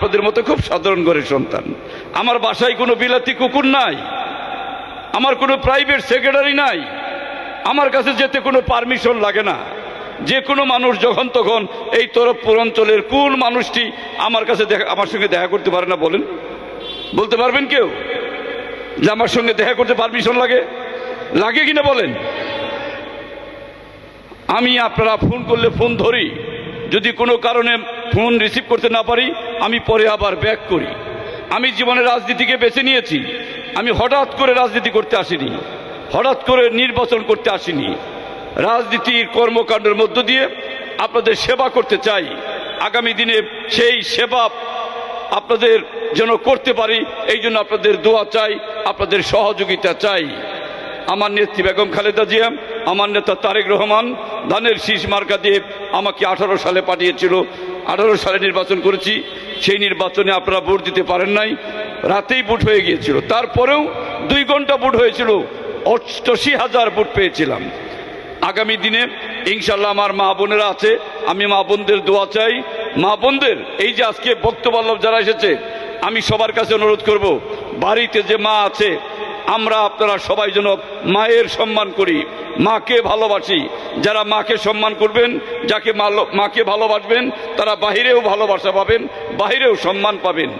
আপনাদের মতো খুব সাধারণ ঘরের সন্তান। আমার বাসায় কোনো বিলাতি কুকুর নাই। আমার কোনো প্রাইভেট সেক্রেটারি নাই। আমার কাছে যেতে কোনো পারমিশন লাগে না। যে কোনো মানুষ যখন তখন এই তরফপুর অঞ্চলের কোন মানুষটি আমার কাছে দেখা আমার সঙ্গে দেখা করতে পারে না বলেন। বলতে পারবেন কেউ? যে আমার সঙ্গে দেখা করতে পারমিশন লাগে? লাগে কিনা বলেন? আমি আপনারা ফোন করলে ফোন ধরি। যদি কোনো কারণে ফোন রিসিভ করতে না পারি, আমি পরে আবার ব্যাক করি। আমি জীবনে রাজনীতিকে বেছে নিয়েছি। আমি হঠাৎ করে রাজনীতি করতে আসিনি। হঠাৎ করে নির্বাচন করতে আসিনি। রাজনীতির কর্মকাণ্ডের মধ্য দিয়ে আপনাদের সেবা করতে চাই। আগামী দিনে সেই সেবা আপনাদের যেন করতে পারি, এই জন্য আপনাদের দোয়া চাই, আপনাদের সহযোগিতা চাই। আমার নেত্রী বেগম খালেদা জিয়া, আমার নেতা তারেক রহমান, ধানের শীষ মার্কা দিয়ে আমাকে আঠারো সালে পাঠিয়েছিল। আঠারো সালে নির্বাচন করেছি, সেই নির্বাচনে আপনারা ভোট দিতে পারেন নাই। রাতেই ভোট হয়ে গিয়েছিল। তারপরেও দুই ঘণ্টা ভোট হয়েছিল, অষ্টআশি হাজার ভোট পেয়েছিলাম। আগামী দিনে ইনশাল্লাহ আমার মা বোনেরা আছে, আমি মা বোনদের দোয়া চাই। মা বোনদের, এই যে আজকে বক্তবল্লভ যারা এসেছে, আমি সবার কাছে অনুরোধ করব, বাড়িতে যে মা আছে, আমরা আপনারা সবাই যেন মায়ের সম্মান করি। মাকে ভালোবাসি। যারা মাকে সম্মান করবেন, যাকে মাকে ভালোবাসবেন, তারা বাহিরেও ভালোবাসা পাবেন, বাহিরেও সম্মান পাবেন।